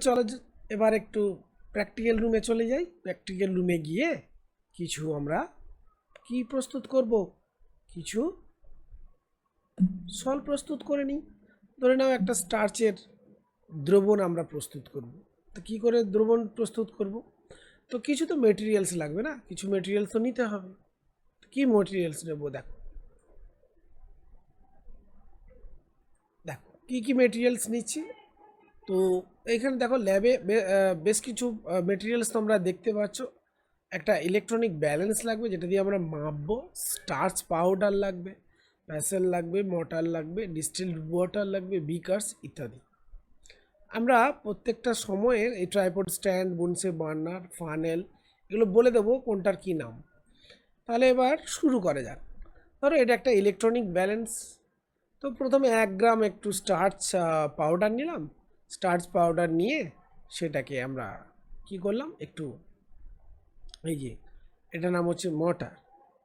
চলো এবার একটু প্র্যাকটিক্যাল রুমে চলে যাই। প্র্যাকটিক্যাল রুমে গিয়ে কিছু আমরা কি প্রস্তুত করব? কিছু সল প্রস্তুত করে নিই। ধরে নাও একটা স্টার্চের দ্রবণ আমরা প্রস্তুত করব। তো কী করে দ্রবণ প্রস্তুত করব? তো কিছু তো মেটেরিয়ালস লাগবে না? কিছু মেটেরিয়ালস তো নিতে হবে। কি মেটেরিয়ালস নেব? দেখো। দেখো, কী কী মেটেরিয়ালস নিচ্ছি? তো এখানে দেখো ল্যাবে বেশ কিছু মেটেরিয়ালস তোমরা দেখতে পাচ্ছ। একটা ইলেকট্রনিক ব্যালেন্স লাগবে, যেটা দিয়ে আমরা মাপবো। স্টার্চ পাউডার লাগবে প্যাসেল লাগবে মটার লাগবে ডিস্টিল্ড ওয়াটার লাগবে বিকার্স ইত্যাদি। আমরা প্রত্যেকটা সময়ে এই tripod stand Bunsen burner funnel এগুলো বলে দেবো কোনটার কী নাম। তাহলে এবার শুরু করা যাক। ধরো এটা একটা ইলেকট্রনিক ব্যালেন্স তো প্রথমে এক গ্রাম একটু স্টার্চ পাউডার নিলাম। স্টার্চ পাউডার নিয়ে সেটাকে আমরা কি করলাম? একটু এই যে এটা নাম হচ্ছে মটার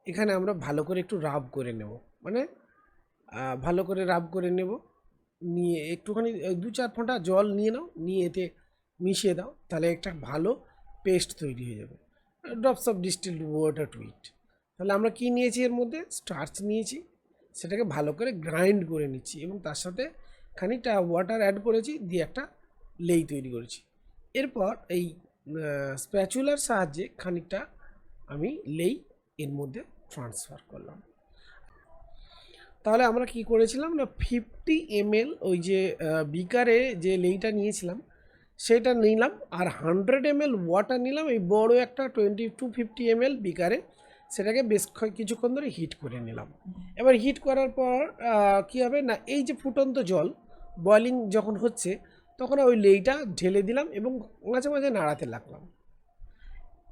এখানে আমরা ভালো করে একটু রাব করে নেব। মানে ভালো করে রাব করে নেব। নিয়ে একটুখানি দু চার ফোঁটা জল নিয়ে নাও। নিয়ে এতে মিশিয়ে দাও। তাহলে একটা ভালো পেস্ট তৈরি হয়ে যাবে। Drops of distilled water to it তাহলে আমরা কি নিয়েছি এর মধ্যে? স্টার্চ নিয়েছি। সেটাকে ভালো করে গ্রাইন্ড করে নিচ্ছি এবং তার সাথে খানিকটা ওয়াটার অ্যাড করেছি, দিয়ে একটা লেই তৈরি করেছি। এরপর এই স্প্যাচুলার সাহায্যে খানিকটা আমি লেই এর মধ্যে ট্রান্সফার করলাম। তাহলে আমরা কি করেছিলাম না ফিফটি এমএল ওই যে বিকারে যে লেইটা নিয়েছিলাম, সেটা নিলাম আর হান্ড্রেড এমএল ওয়াটার নিলাম, এই বড় একটা টোয়েন্টি টু ফিফটি এমএল বিকারে সেটাকে বেশ কিছুক্ষণ ধরে হিট করে নিলাম। এবার হিট করার পর কী হবে না, এই যে ফুটন্ত জল বয়লিং যখন হচ্ছে, তখন ওই লেইটা ঢেলে দিলাম এবং মাঝে মাঝে নাড়াতে লাগলাম।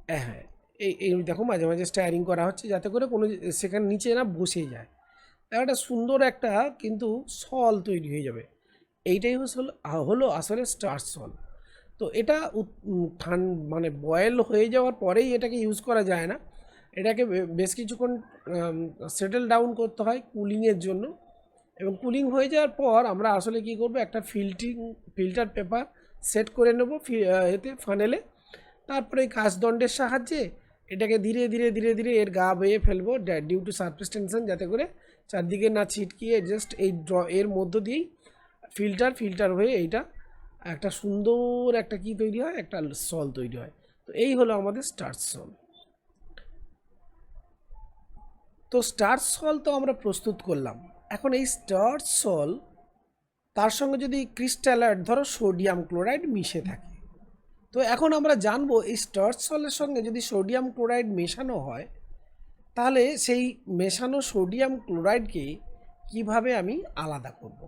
হ্যাঁ এই এই দেখো মাঝে মাঝে স্টায়ারিং করা হচ্ছে যাতে করে কোনো সেখানে নিচে না বসে যায়। একটা সুন্দর একটা কিন্তু সল তৈরি হয়ে যাবে। এইটাই হলো হলো আসলে স্টার সল। তো এটা ঠান মানে বয়েল হয়ে যাওয়ার পরেই এটাকে ইউজ করা যায় না। এটাকে বেশ কিছুক্ষণ সেটেল ডাউন করতে হয় কুলিংয়ের জন্য। এবং কুলিং হয়ে যাওয়ার পর আমরা আসলে কি করব, একটা ফিল্টিং ফিল্টার পেপার সেট করে নেব এতে ফানেলে তারপরে এই কাঁচদণ্ডের সাহায্যে এটাকে ধীরে ধীরে ধীরে ধীরে এর গা বেয়ে ফেলব ডিউ টু সারফেস টেনশন যাতে করে চারদিকে না ছিটকিয়ে জাস্ট এই ড্র এর মধ্য দিয়েই ফিল্টার ফিল্টার হয়ে এইটা একটা সুন্দর একটা কি তৈরি হয়, একটা সল তৈরি হয়। তো এই হলো আমাদের স্টার সল। তো স্টার সল তো আমরা প্রস্তুত করলাম। এখন এই স্টার্চ সল তার সঙ্গে যদি ক্রিস্টালাইট ধরো সোডিয়াম ক্লোরাইড মিশে থাকে। তো এখন আমরা জানব এই স্টার্চ সলের সঙ্গে যদি সোডিয়াম ক্লোরাইড মেশানো হয়, তাহলে সেই মেশানো সোডিয়াম ক্লোরাইডকে কীভাবে আমি আলাদা করব?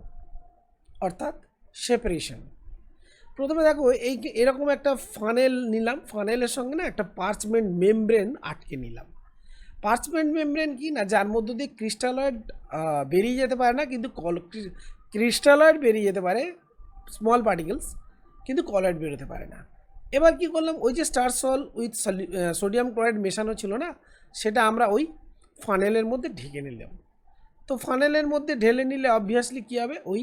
অর্থাৎ সেপারেশন। প্রথমে দেখো, এই এরকম একটা ফানেল নিলাম। ফানেলের সঙ্গে না একটা পার্চমেন্ট মেমব্রেন আটকে নিলাম। পার্চমেন্ট মেমব্রেন কি না, যার মধ্য দিয়ে ক্রিস্টালয়েড বেরিয়ে যেতে পারে না, কিন্তু কল ক্রিস্টালয়েড বেরিয়ে যেতে পারে স্মল পার্টিকেলস কিন্তু কলয়েড বেরোতে পারে না। এবার কি করলাম, ওই যে starch sol with sodium chloride মেশানো ছিল না, সেটা আমরা ওই ফানেলের মধ্যে ঢেকে নিলাম। তো ফানেলের মধ্যে ঢেলে নিলে অবভিয়াসলি কী হবে? ওই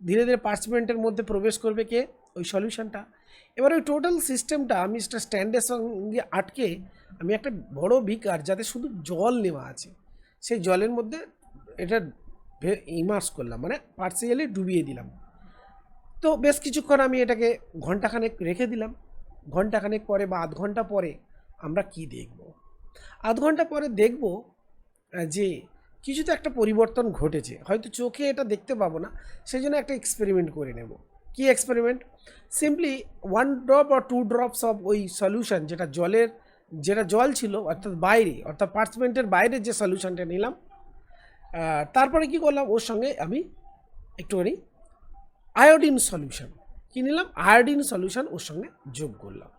ধীরে ধীরে পার্চমেন্টের মধ্যে প্রবেশ করবে কে? ওই সলিউশনটা এবার ওই টোটাল সিস্টেমটা আমি একটা স্ট্যান্ডের সঙ্গে আটকে আমি একটা বড় বিকার যাতে শুধু জল নেওয়া আছে, সেই জলের মধ্যে এটা ইমার্স করলাম মানে পার্সিয়ালি ডুবিয়ে দিলাম। তো বেশ কিছুক্ষণ আমি এটাকে ঘন্টাখানেক রেখে দিলাম। ঘন্টাখানেক পরে বা আধ ঘণ্টা পরে আমরা কি দেখব? আধ ঘণ্টা পরে দেখব যে কিছু তো একটা পরিবর্তন ঘটেছে। হয়তো চোখে এটা দেখতে পাবো না, সেই জন্য একটা এক্সপেরিমেন্ট করে নেব। কি এক্সপেরিমেন্ট সিম্পলি ওয়ান ড্রপ আর টু ড্রপস অফ ওই সলিউশন যেটা জলের, যেটা জল ছিল, অর্থাৎ বাইরে, অর্থাৎ পার্চমেন্টের বাইরে যে সলিউশনটা নিলাম তারপরে কি করলাম? ওর সঙ্গে আমি একটুখানি আয়োডিন সলিউশন কী নিলাম? আয়োডিন সলিউশন ওর সঙ্গে যোগ করলাম।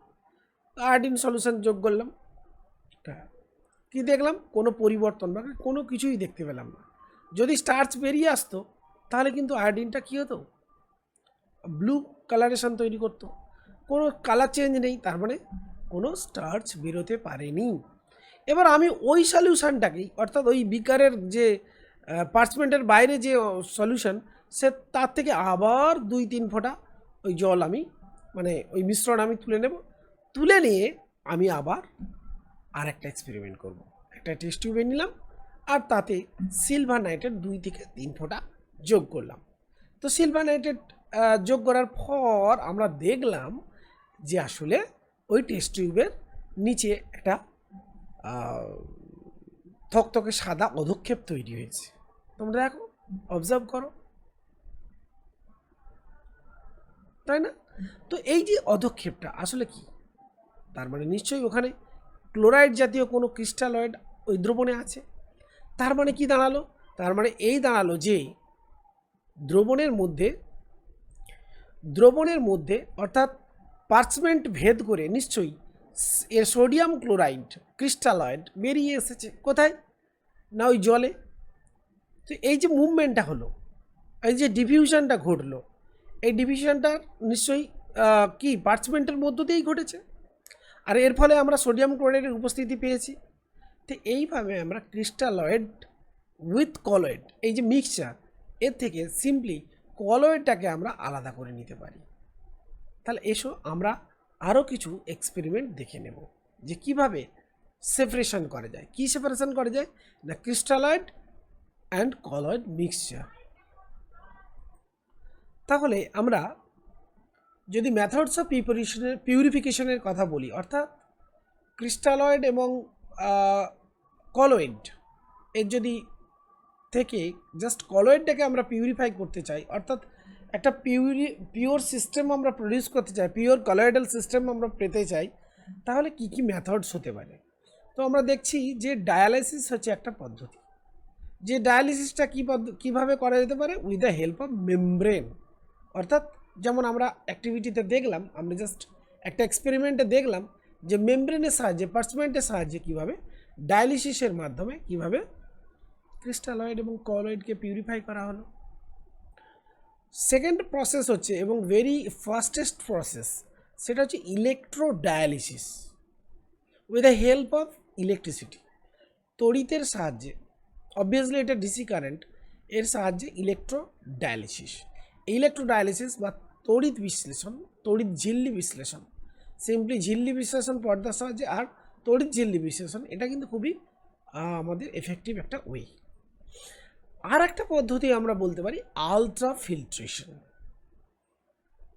আয়োডিন সলিউশন যোগ করলাম। কী দেখলাম? কোনো পরিবর্তন বা কোনো কিছুই দেখতে পেলাম না। যদি স্টার্চ বেরিয়ে আসতো, তাহলে কিন্তু আয়োডিনটা কী হতো? ব্লু কালারেশন তৈরি করতো। কোনো কালার চেঞ্জ নেই তার মানে কোনো স্টার্চ বেরোতে পারেনি। এবার আমি ওই সলিউশনটাকেই অর্থাৎ ওই বিকারের যে পার্চমেন্টের বাইরে যে সলিউশন সে তার থেকে আবার দুই তিন ফোঁটা ওই জল আমি মানে ওই মিশ্রণ আমি তুলে নেব। তুলে নিয়ে আমি আবার আর একটা এক্সপেরিমেন্ট করব। একটা টেস্ট টিউবে নিলাম আর তাতে সিলভার নাইট্রেট দুই থেকে তিন ফোঁটা যোগ করলাম। তো সিলভার নাইট্রেট আহ, যোগ করার পর আমরা দেখলাম যে আসলে ওই টেস্ট টিউবের নিচে একটা থকথকে সাদা অধক্ষেপ তৈরি হয়েছে। তোমরা দেখো অবজার্ভ করো। তাই না? তো এই যে অধক্ষেপটা আসলে কি? তার মানে নিশ্চয়ই ওখানে ক্লোরাইড জাতীয় কোনো ক্রিস্টালয়েড ওই দ্রবণে আছে। তার মানে কি দাঁড়াল? তার মানে এই দাঁড়াল যে দ্রবণের মধ্যে দ্রবণের মধ্যে, অর্থাৎ পার্চমেন্ট ভেদ করে নিশ্চয়ই এর সোডিয়াম ক্লোরাইড, ক্রিস্টালয়েড বেরিয়ে এসেছে। কোথায়? না ওই জলে? তো এই যে মুভমেন্টটা হলো, এই যে ডিফিউশনটা ঘটলো, এই ডিফিউশনটা নিশ্চয়ই কি পার্চমেন্টের মধ্য দিয়েই ঘটেছে? আর এর ফলে আমরা সোডিয়াম ক্লোরাইডের উপস্থিতি পেয়েছি। তো এইভাবে আমরা ক্রিস্টালয়েড উইথ কলয়েড, এই যে মিক্সচার, এর থেকে সিম্পলি কলয়েডটাকে আমরা আলাদা করে নিতে পারি। তাহলে এসো আমরা আরও কিছু এক্সপেরিমেন্ট দেখে নেব যে কীভাবে সেপারেশন করা যায়। কি সেপারেশন করা যায়? না ক্রিস্টালয়েড অ্যান্ড কলয়েড মিক্সচার তাহলে আমরা যদি ম্যাথডস অফ পিউরিফিকেশনের পিউরিফিকেশনের কথা বলি, অর্থাৎ ক্রিস্টালয়েড এবং কলয়েড এর যদি থেকে জাস্ট কলয়েডটাকে আমরা পিউরিফাই করতে চাই, অর্থাৎ একটা পিউরি পিওর সিস্টেম আমরা প্রডিউস করতে চাই পিওর কলয়েডাল সিস্টেম আমরা পেতে চাই, তাহলে কি কি মেথডস হতে পারে? তো আমরা দেখছি যে ডায়ালাইসিস হচ্ছে একটা পদ্ধতি। যে ডায়ালিসিসটা কী কীভাবে করা যেতে পারে? With the help of membrane অর্থাৎ যেমন আমরা অ্যাক্টিভিটিতে দেখলাম, আমরা জাস্ট একটা এক্সপেরিমেন্টে দেখলাম যে মেমব্রেনের সাহায্যে পার্সমেন্টের সাহায্যে কীভাবে ডায়ালিসিসের মাধ্যমে কীভাবে ক্রিস্টালয়েড এবং কলয়েডকে পিউরিফাই করা হলো। সেকেন্ড প্রসেস হচ্ছে এবং ভেরি ফাস্টেস্ট প্রসেস সেটা হচ্ছে electrodialysis with the help of electricity তড়িতের সাহায্যে অবভিয়াসলি এটা ডিসি কারেন্ট এর সাহায্যে ইলেকট্রো ডায়ালিসিস ইলেকট্রো ডায়ালিসিস বা তড়িৎ বিশ্লেষণ, তড়িৎ ঝিল্লি বিশ্লেষণ সিম্পলি ঝিল্লি বিশ্লেষণ পর্দার সাহায্যে আর তড়িৎ ঝিল্লি বিশ্লেষণ, এটা কিন্তু খুবই আমাদের এফেক্টিভ একটা ওয়ে আর একটা পদ্ধতি আমরা বলতে পারি ultrafiltration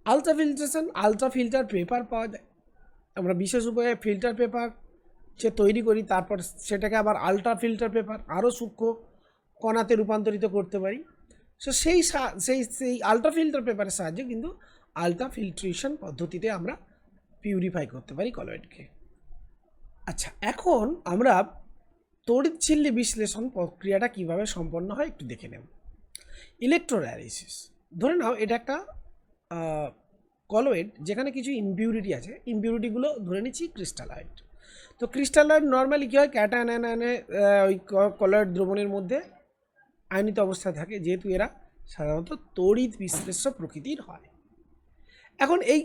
ultrafiltration ultra filter paper পাওয়া যায়। আমরা বিশেষ উপায়ে ফিল্টার পেপার সে তৈরি করি, তারপর সেটাকে আবার আলট্রা ফিল্টার পেপার আরও সূক্ষ্ম কণাতে রূপান্তরিত করতে পারি। সো, সেই সেই সেই আলট্রা ফিল্টার পেপারের সাহায্যে কিন্তু আলট্রা ফিল্ট্রেশন পদ্ধতিতে আমরা পিউরিফাই করতে পারি কলয়েডকে আচ্ছা এখন আমরা তড়িৎছিল্লি বিশ্লেষণ প্রক্রিয়াটা কীভাবে সম্পন্ন হয় একটু দেখে নেব। ইলেকট্রোডায়ালিসিস। ধরে নাও এটা একটা কলয়েড যেখানে কিছু ইমপিউরিটি আছে। ইমপিউরিটিগুলো ধরে নিচ্ছি ক্রিস্টালয়েড। তো ক্রিস্টালয়েড নর্মালি কী হয়? ক্যাটান অ্যানানে ওই কলয়েড দ্রবণের মধ্যে আয়নিত অবস্থায় থাকে। যেহেতু এরা সাধারণত তড়িৎ বিশ্লেষ্য প্রকৃতির হয়। এখন এই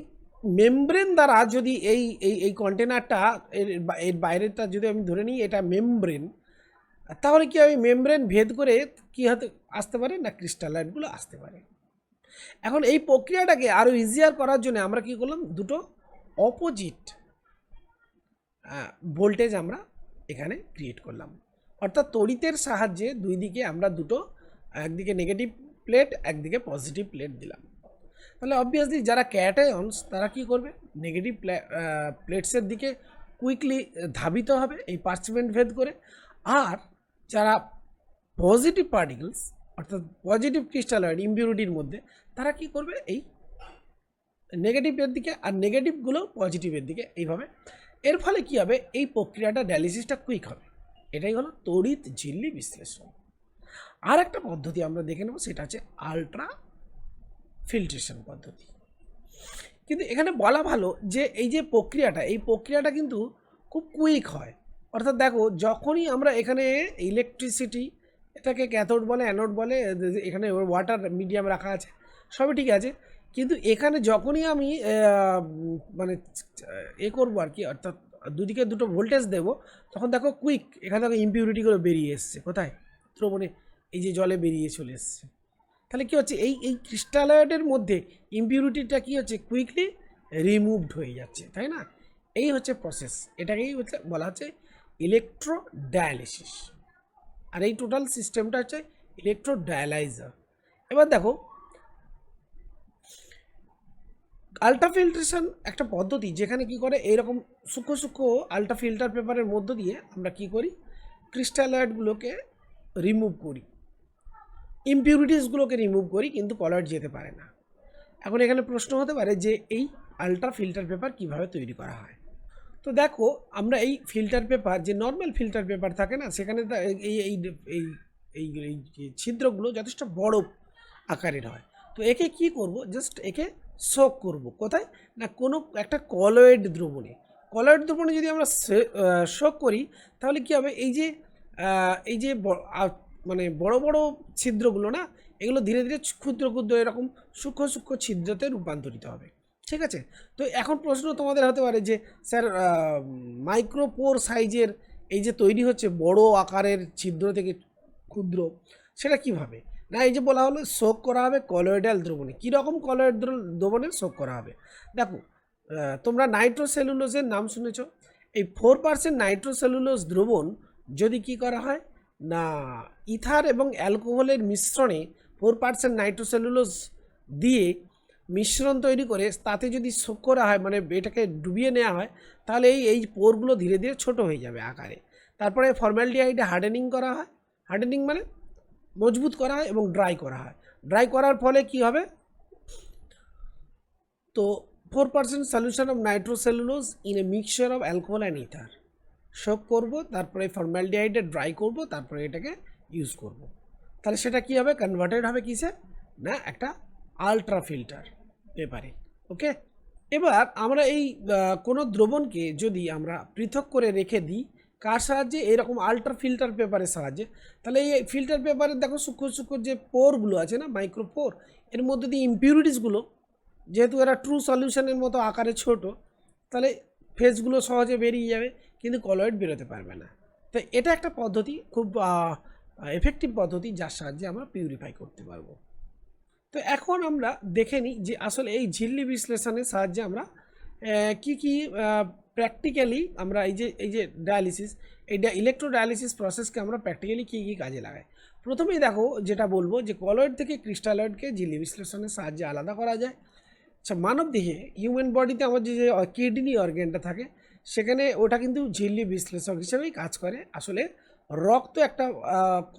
মেমব্রেন দ্বারা যদি এই এই এই কন্টেনারটা, এর এর বাইরেরটা যদি আমি ধরে নিই, এটা মেমব্রেন, তাহলে কি হবে মেমব্রেন ভেদ করে কি হতে, আসতে পারে? না ক্রিস্টালাইটগুলো আসতে পারে। এখন এই প্রক্রিয়াটাকে আরও ইজিয়ার করার জন্য আমরা কি করলাম? দুটো অপোজিট ভোল্টেজ আমরা এখানে ক্রিয়েট করলাম। অর্থাৎ তড়িতের সাহায্যে দুই দিকে আমরা দুটো, একদিকে নেগেটিভ প্লেট একদিকে পজিটিভ প্লেট দিলাম। তাহলে অবভিয়াসলি যারা ক্যাটায়ন্স তারা কি করবে? নেগেটিভ প্লেটসের দিকে কুইকলি ধাবিত হবে এই পার্চমেন্ট ভেদ করে। আর যারা পজিটিভ পার্টিকেলস অর্থাৎ পজিটিভ ক্রিস্টালয়েড ইম্পিউরিটির মধ্যে, তারা কি করবে? এই নেগেটিভের দিকে আর নেগেটিভগুলো পজিটিভের দিকে এইভাবে। এর ফলে কি হবে? এই প্রক্রিয়াটা ডায়ালিসিসটা কুইক হবে। এটাই হলো তড়িৎ ঝিল্লি বিশ্লেষণ। আর একটা পদ্ধতি আমরা দেখে নেব, সেটা হচ্ছে আলট্রা ফিল্ট্রেশন পদ্ধতি। কিন্তু এখানে বলা ভালো যে এই যে প্রক্রিয়াটা, এই প্রক্রিয়াটা কিন্তু খুব কুইক হয়। অর্থাৎ দেখো, যখনই আমরা এখানে ইলেকট্রিসিটি এটাকে ক্যাথোড বলে অ্যানোড বলে, এখানে ওয়াটার মিডিয়াম রাখা আছে, সবই ঠিক আছে। কিন্তু এখানে যখনই আমি মানে এ করব আর কি, অর্থাৎ দুদিকে দুটো ভোল্টেজ দেবো, তখন দেখো কুইক এখানে দেখো ইম্পিউরিটিগুলো বেরিয়ে এসছে, কোথায়? দ্রবণে, এই যে জলে বেরিয়ে চলে এসছে। তাহলে কী হচ্ছে? এই এই ক্রিস্টালয়েডের মধ্যে ইম্পিউরিটিটা কী হচ্ছে? কুইকলি রিমুভড হয়ে যাচ্ছে, তাই না? এই হচ্ছে প্রসেস এটাকেই হচ্ছে, বলা হচ্ছে ইলেকট্রো ডায়ালিসিস আর এই টোটাল সিস্টেমটা হচ্ছে ইলেকট্রো ডায়ালাইজার এবার দেখো আলট্রা ফিল্ট্রেশন একটা পদ্ধতি যেখানে কি করে? এইরকম সূক্ষ্ম সূক্ষ্ম আলট্রা ফিল্টার পেপারের মধ্য দিয়ে আমরা কি করি? ক্রিস্টালয়েডগুলোকে রিমুভ করি। ইমপিউরিটিসগুলোকে রিমুভ করি, কিন্তু কলয়েড যেতে পারে না। এখন এখানে প্রশ্ন হতে পারে যে এই আলট্রা ফিল্টার পেপার কীভাবে তৈরি করা হয়? তো দেখো, আমরা এই ফিল্টার পেপার যে নর্মাল ফিল্টার পেপার থাকে না, সেখানে এই এই এই এই এই ছিদ্রগুলো যথেষ্ট বড় আকারের হয়। তো একে কি করব? জাস্ট একে শোক করব। কোথায়? না, কোনো একটা কলয়েড দ্রবণে। কলয়েড দ্রবণে যদি আমরা শোক করি, তাহলে কি হবে? এই যে এই যে মানে বড় বড় ছিদ্রগুলো না, এগুলো ধীরে ধীরে ক্ষুদ্র ক্ষুদ্র এরকম সূক্ষ্ম সূক্ষ্ম ছিদ্রতে রূপান্তরিত হবে। ঠিক আছে? তো এখন প্রশ্ন তোমাদের হতে পারে যে, স্যার মাইক্রোপোর সাইজের এই যে তৈরি হচ্ছে বড় আকারের ছিদ্র থেকে ক্ষুদ্র, সেটা কীভাবে? না, এই যে বলা হলো শোক করা হবে কলয়েডাল দ্রবণে। কীরকম কলয়েড দ্রবণে শোক করা হবে? দেখো তোমরা নাইট্রোসেলুলোজের নাম শুনেছ। এই ফোর পার্সেন্ট নাইট্রোসেলুলোজ দ্রবণ যদি কি করা হয়? না, ইথার এবং অ্যালকোহলের মিশ্রণে ফোর পার্সেন্ট নাইট্রোসেলুলোজ দিয়ে মিশ্রণ তৈরি করে তাতে যদি শোক করা হয় মানে এটাকে ডুবিয়ে নেওয়া হয়, তাহলে এই এই পোরগুলো ধীরে ধীরে ছোট হয়ে যাবে আকারে। তারপরে ফর্মালিডিহাইডে হার্ডেনিং করা হয়। হার্ডেনিং মানে মজবুত করা হয় এবং ড্রাই করা হয়। ড্রাই করার ফলে কি হবে? তো four percent solution of nitrocellulose in a mixture of alcohol and ether. Soak করব, তারপরে ফর্মালডিহাইডে ড্রাই করব, তারপরে এটাকে ইউজ করব। তাহলে সেটা কি হবে? কনভার্টেড হবে কিসে? না, একটা আলট্রা ফিল্টার পেপারে ওকে এবার আমরা এই কোনো দ্রবণকে যদি আমরা পৃথক করে রেখে দিই, কার সাহায্যে? এরকম আলট্রা ফিল্টার পেপারের সাহায্যে। তাহলে এই ফিল্টার পেপারের দেখো সূক্ষ্ম সূক্ষ্ম যে পোরগুলো আছে না মাইক্রো পোর এর মধ্যে দিয়ে ইম্পিউরিটিসগুলো যেহেতু এরা ট্রু সলিউশনের মতো আকারে ছোট, তাহলে ফেজগুলো সহজে বেরিয়ে যাবে। কিন্তু কলয়েড বেরোতে পারবে না। তো এটা একটা পদ্ধতি, খুব এফেক্টিভ পদ্ধতি যার সাহায্যে আমরা পিউরিফাই করতে পারব। তো এখন আমরা দেখে নিই যে আসলে এই ঝিল্লি বিশ্লেষণের সাহায্যে আমরা কি কি প্র্যাকটিক্যালি আমরা এই যে এই যে ডায়ালিসিস এই ইলেকট্রো ডায়ালিসিস প্রসেসকে আমরা প্র্যাকটিক্যালি কী কী কাজে লাগাই? প্রথমেই দেখো যেটা বলব যে কলয়েড থেকে ক্রিস্টালয়েডকে ঝিল্লি বিশ্লেষণের সাহায্যে আলাদা করা যায়। আচ্ছা মানব দেহে হিউম্যান বডিতে আমার যে যে কিডনি অর্গ্যানটা থাকে সেখানে ওটা কিন্তু ঝিল্লি বিশ্লেষক হিসেবেই কাজ করে। আসলে রক্ত একটা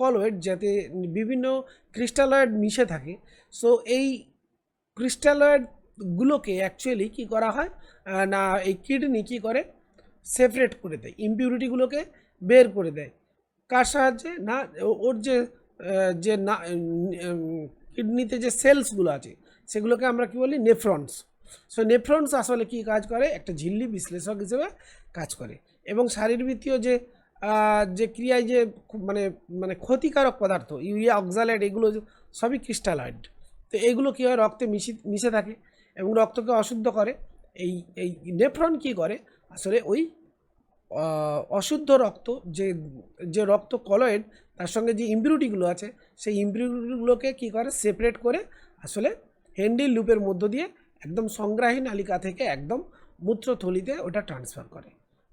কলয়েড যাতে বিভিন্ন ক্রিস্টালয়েড মিশে থাকে। সো এই ক্রিস্টালয়েডগুলোকে অ্যাকচুয়ালি কি করা হয়? না, এই কিডনি কি করে? সেপারেট করে দেয় ইম্পিউরিটিগুলোকে বের করে দেয়। কার সাহায্যে? না, ওর যে যে না কিডনিতে যে সেলসগুলো আছে, সেগুলোকে আমরা কি বলি? নেফ্রন্স। সো নেফ্রন্স আসলে কি কাজ করে? একটা ঝিল্লি বিশ্লেষক হিসেবে কাজ করে। এবং শারীরবৃত্তীয় যে যে ক্রিয়ায় যে মানে মানে ক্ষতিকারক পদার্থ, ইউরিয়া, অক্সালাইড, এগুলো সবই ক্রিস্টালয়েড। তো এগুলো কী হয়? রক্তে মিশি, মিশে থাকে এবং রক্তকে অশুদ্ধ করে। এই এই নেফ্রন কী করে? আসলে ওই অশুদ্ধ রক্ত যে যে রক্ত কলয়েড, তার সঙ্গে যে ইম্পিউরিটিগুলো আছে, সেই ইম্পিউরিটিগুলোকে কী করে? সেপারেট করে আসলে হ্যান্ডিল লুপের মধ্য দিয়ে একদম সংগ্রাহী নালিকা থেকে একদম মূত্রথলিতে ওটা ট্রান্সফার করে।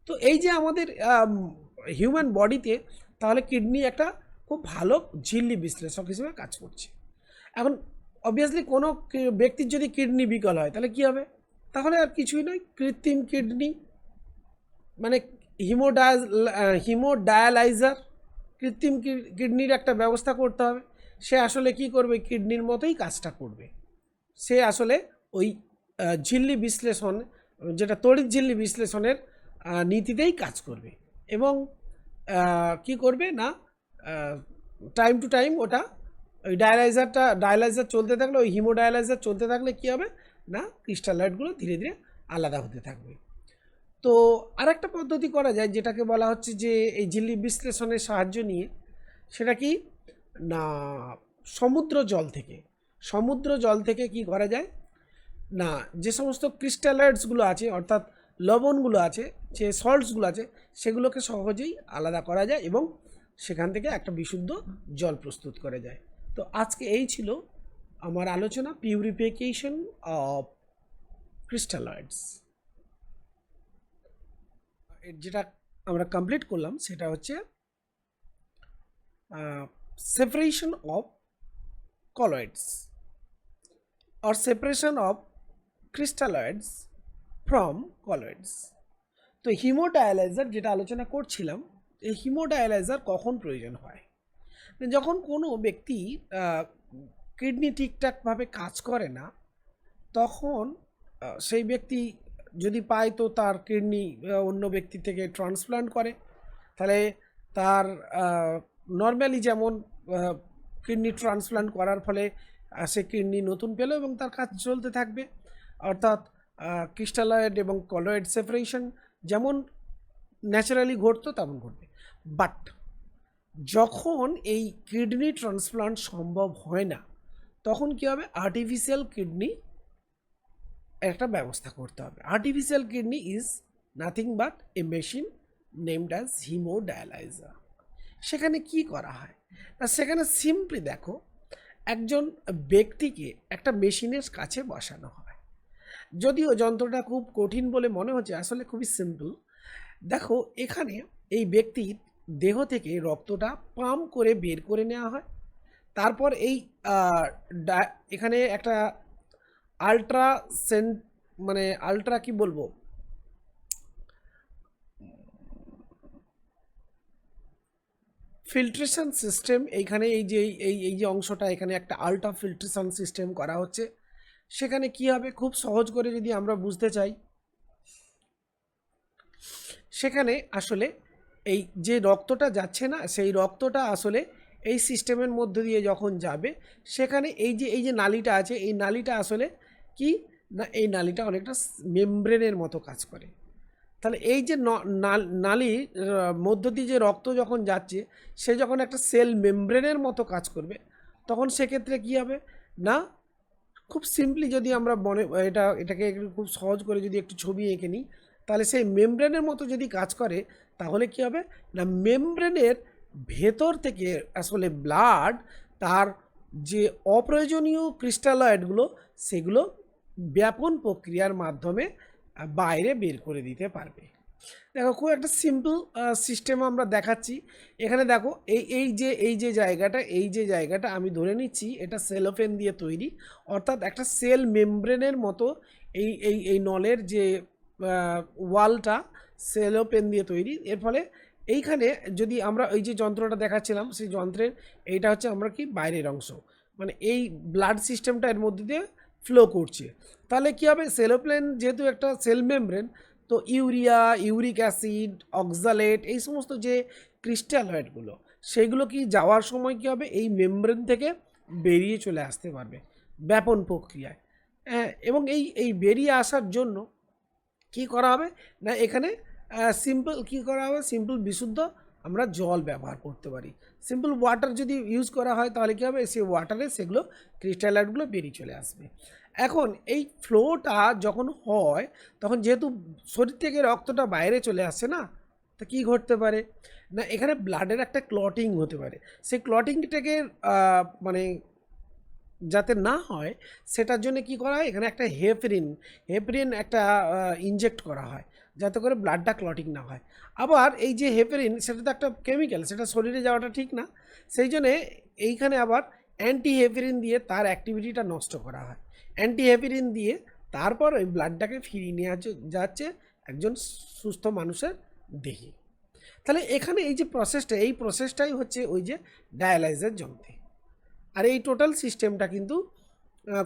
তো এই যে আমাদের হিউম্যান বডিতে তাহলে কিডনি একটা খুব ভালো ঝিল্লি বিশ্লেষক হিসেবে কাজ করছে। এখন অবভিয়াসলি কোনো ব্যক্তির যদি কিডনি বিকল হয় তাহলে কী হবে? তাহলে আর কিছুই নয়, কৃত্রিম কিডনি মানে হিমোডায়াল হিমোডায়ালাইজার কৃত্রিম কিডনির একটা ব্যবস্থা করতে হবে। সে আসলে কি করবে? কিডনির মতোই কাজটা করবে। সে আসলে ওই ঝিল্লি বিশ্লেষণ, যেটা তড়িৎ ঝিল্লি বিশ্লেষণের নীতিতেই কাজ করবে। এবং কি করবে না টাইম টু টাইম ওটা, ওই ডায়ালাইজারটা ডায়ালাইজার চলতে থাকলে, ওই হিমোডায়ালাইজার চলতে থাকলে কী হবে না ক্রিস্টালয়েডগুলো ধীরে ধীরে আলাদা হতে থাকবে। তো আরেকটা পদ্ধতি করা যায়, যেটাকে বলা হচ্ছে যে, এই ঝিল্লি বিশ্লেষণের সাহায্য নিয়ে, সেটা কি? না, সমুদ্র জল থেকে। সমুদ্র জল থেকে কি করা যায়? না, যে সমস্ত ক্রিস্টালয়েডসগুলো আছে, অর্থাৎ লবণগুলো আছে, যে সল্টসগুলো আছে, সেগুলোকে সহজেই আলাদা করা যায় এবং সেখান থেকে একটা বিশুদ্ধ জল প্রস্তুত করা যায়। তো আজকে এই ছিল আমার আলোচনা পিউরিফিকেশন অফ ক্রিস্টালয়েডস যেটা আমরা কমপ্লিট করলাম, সেটা হচ্ছে separation of colloids or separation of crystalloids from colloids তো হিমোডায়ালাইজার যেটা আলোচনা করছিলাম, এই হিমোডায়ালাইজার কখন প্রয়োজন হয়? যখন কোনো ব্যক্তি কিডনি ঠিকঠাকভাবে কাজ করে না, তখন সেই ব্যক্তি যদি পায় তো তার কিডনি অন্য ব্যক্তি থেকে ট্রান্সপ্লান্ট করে। তাহলে তার নর্মালি যেমন কিডনি ট্রান্সপ্লান্ট করার ফলে সে কিডনি নতুন পেল এবং তার কাজ চলতে থাকবে। অর্থাৎ ক্রিস্টালয়েড এবং কলয়েড সেপারেশন যেমন ন্যাচারালি ঘটতো তেমন ঘটবে। বাট, যখন এই কিডনি ট্রান্সপ্লান্ট সম্ভব হয় না, তখন কী হবে? আর্টিফিশিয়াল কিডনি একটা ব্যবস্থা করতে হবে। Artificial kidney is nothing but a machine named as haemodialyser. সেখানে কি করা হয়? না সেখানে সিম্পলি দেখো, একজন ব্যক্তিকে একটা মেশিনের কাছে বসানো হয়। যদিও যন্ত্রটা খুব কঠিন বলে মনে হচ্ছে, আসলে খুবই সিম্পল দেখো, এখানে এই ব্যক্তির দেহ থেকে রক্তটা পাম্প করে বের করে নেওয়া হয়। তারপর এই এখানে একটা আলট্রা সেন্ট মানে আলট্রা কি বলব? ফিল্ট্রেশন সিস্টেম এইখানে এই যে, এই এই যে অংশটা, এখানে একটা আলট্রা ফিল্ট্রেশন সিস্টেম করা হচ্ছে। সেখানে কি হবে খুব সহজ করে যদি আমরা বুঝতে চাই। সেখানে আসলে এই যে রক্তটা যাচ্ছে না, সেই রক্তটা আসলে এই সিস্টেমের মধ্য দিয়ে যখন যাবে, সেখানে এই যে এই যে নালিটা আছে, এই নালিটা আসলে কি? না, এই নালিটা অনেকটা মেমব্রেনের মতো কাজ করে। তাহলে এই যে নালির মধ্য দিয়ে যে রক্ত যখন যাচ্ছে, সে যখন একটা সেল মেমব্রেনের মতো কাজ করবে, তখন সেক্ষেত্রে কী হবে? না খুব সিম্পলি যদি আমরা মনে এটা, এটাকে খুব সহজ করে যদি একটু ছবি এঁকে নিই, তাহলে সেই মেমব্রেনের মতো যদি কাজ করে, তাহলে কি হবে? না মেমব্রেনের ভেতর থেকে আসলে ব্লাড তার যে অপ্রয়োজনীয় ক্রিস্টালয়েডগুলো সেগুলো ব্যাপন প্রক্রিয়ার মাধ্যমে বাইরে বের করে দিতে পারবে। দেখো, খুব একটা সিম্পল সিস্টেম আমরা দেখাচ্ছি। এখানে দেখো, এই এই যে এই যে জায়গাটা, এই যে জায়গাটা আমি ধরে নিচ্ছি, এটা সেলোফেন দিয়ে তৈরি। অর্থাৎ একটা সেল মেমব্রেনের মতো এই এই এই নলের যে ওয়ালটা সেলোপেন দিয়ে তৈরি। এর ফলে এইখানে যদি আমরা ওই যে যন্ত্রটা দেখাচ্ছিলাম, সেই যন্ত্রের এইটা হচ্ছে আমরা কি বাইরের অংশ। মানে এই ব্লাড সিস্টেমটা এর মধ্যে দিয়ে ফ্লো করছে। তাহলে কী হবে? সেলোপ্লেন যেহেতু একটা সেল মেমব্রেন তো ইউরিয়া, ইউরিক অ্যাসিড, অক্সালেট, এই সমস্ত যে ক্রিস্টালয়েডগুলো, সেগুলো কি যাওয়ার সময় কী হবে? এই মেমব্রেন থেকে বেরিয়ে চলে আসতে পারবে ব্যাপন প্রক্রিয়ায়। হ্যাঁ এবং এই এই বেরিয়ে আসার জন্য কি করা হবে? না, এখানে সিম্পল কি করা হবে? সিম্পল বিশুদ্ধ আমরা জল ব্যবহার করতে পারি। সিম্পল ওয়াটার যদি ইউজ করা হয়, তাহলে কী হবে? সেই ওয়াটারে সেগুলো ক্রিস্টালাইটগুলো বেরিয়ে চলে আসবে। এখন এই ফ্লোটা যখন হয়, তখন যেহেতু শরীর থেকে রক্তটা বাইরে চলে আসছে না, তা কী ঘটতে পারে? না, এখানে ব্লাডের একটা ক্লটিং হতে পারে। সেই ক্লটিংটাকে মানে যাতে না হয়, সেটার জন্য কি করা হয়? এখানে একটা হেপরিন হেপরিন একটা ইনজেক্ট করা হয়, যাতে করে ব্লাডটা ক্লটিং না হয়। আবার এই যে হেপরিন সেটা তো একটা কেমিক্যাল সেটা শরীরে যাওয়াটা ঠিক না। সেই জন্যে এইখানে আবার অ্যান্টি হেপরিন দিয়ে তার অ্যাক্টিভিটিটা নষ্ট করা হয়। অ্যান্টি হেপরিন দিয়ে তারপর ওই ব্লাডটাকে ফিরিয়ে নেওয়া যাচ্ছে একজন সুস্থ মানুষের দেহে। তাহলে এখানে এই যে প্রসেসটা এই প্রসেসটাই হচ্ছে ওই যে ডায়ালাইজার যন্ত্রে। আর এই টোটাল সিস্টেমটা কিন্তু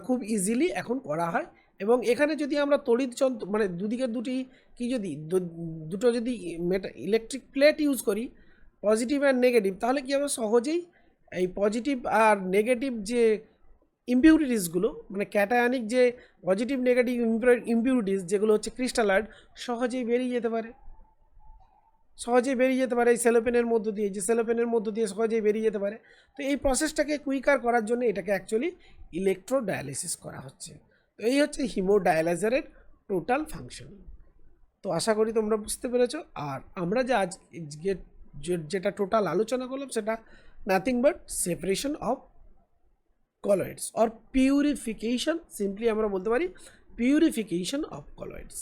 খুব ইজিলি এখন করা হয় এবং এখানে যদি আমরা তড়িৎ যন্ত্র মানে দুদিকে দুটি কি যদি দুটো যদি মেটা ইলেকট্রিক প্লেট ইউজ করি পজিটিভ অ্যান্ড নেগেটিভ তাহলে কি আমরা সহজেই এই পজিটিভ আর নেগেটিভ যে ইম্পিউরিটিসগুলো মানে ক্যাটায়নিক যে পজিটিভ নেগেটিভ ইম্পিউরিটিস যেগুলো হচ্ছে ক্রিস্টালাইড সহজেই বেরিয়ে যেতে পারে। সহজেই বেরিয়ে যেতে পারে এই সেলোপেনের মধ্য দিয়ে, যে সেলোপেনের মধ্য দিয়ে সহজেই বেরিয়ে যেতে পারে। তো এই প্রসেসটাকে কুইকার করার জন্য এটাকে অ্যাকচুয়ালি ইলেকট্রো ডায়ালিসিস করা হচ্ছে। তো এই হচ্ছে হিমোডায়ালাইজারের টোটাল ফাংশন তো আশা করি তোমরা বুঝতে পেরেছ। আর আমরা যে আজ যেটা টোটাল আলোচনা করলাম সেটা nothing but separation of colloids or purification simply আমরা বলতে পারি পিউরিফিকেশন অফ কলয়েডস